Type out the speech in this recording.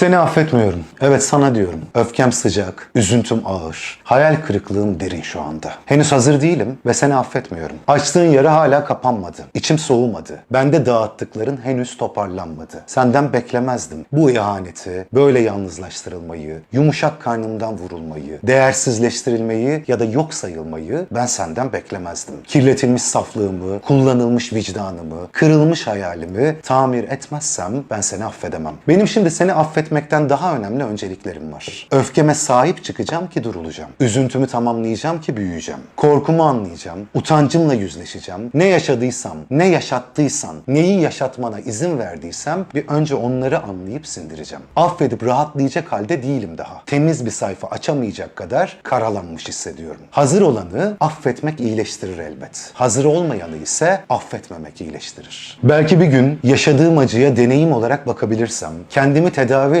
Seni affetmiyorum. Evet sana diyorum. Öfkem sıcak, üzüntüm ağır. Hayal kırıklığım derin şu anda. Henüz hazır değilim ve seni affetmiyorum. Açtığın yara hala kapanmadı. İçim soğumadı. Bende dağıttıkların henüz toparlanmadı. Senden beklemezdim. Bu ihaneti, böyle yalnızlaştırılmayı, yumuşak karnımdan vurulmayı, değersizleştirilmeyi ya da yok sayılmayı ben senden beklemezdim. Kirletilmiş saflığımı, kullanılmış vicdanımı, kırılmış hayalimi tamir etmezsem ben seni affedemem. Benim şimdi seni affetmekten daha önemli önceliklerim var. Öfkeme sahip çıkacağım ki durulacağım. Üzüntümü tamamlayacağım ki büyüyeceğim. Korkumu anlayacağım. Utancımla yüzleşeceğim. Ne yaşadıysam, ne yaşattıysan, neyi yaşatmana izin verdiysem bir önce onları anlayıp sindireceğim. Affedip rahatlayacak halde değilim daha. Temiz bir sayfa açamayacak kadar karalanmış hissediyorum. Hazır olanı affetmek iyileştirir elbet. Hazır olmayanı ise affetmemek iyileştirir. Belki bir gün yaşadığım acıya deneyim olarak bakabilirsem, kendimi tedavi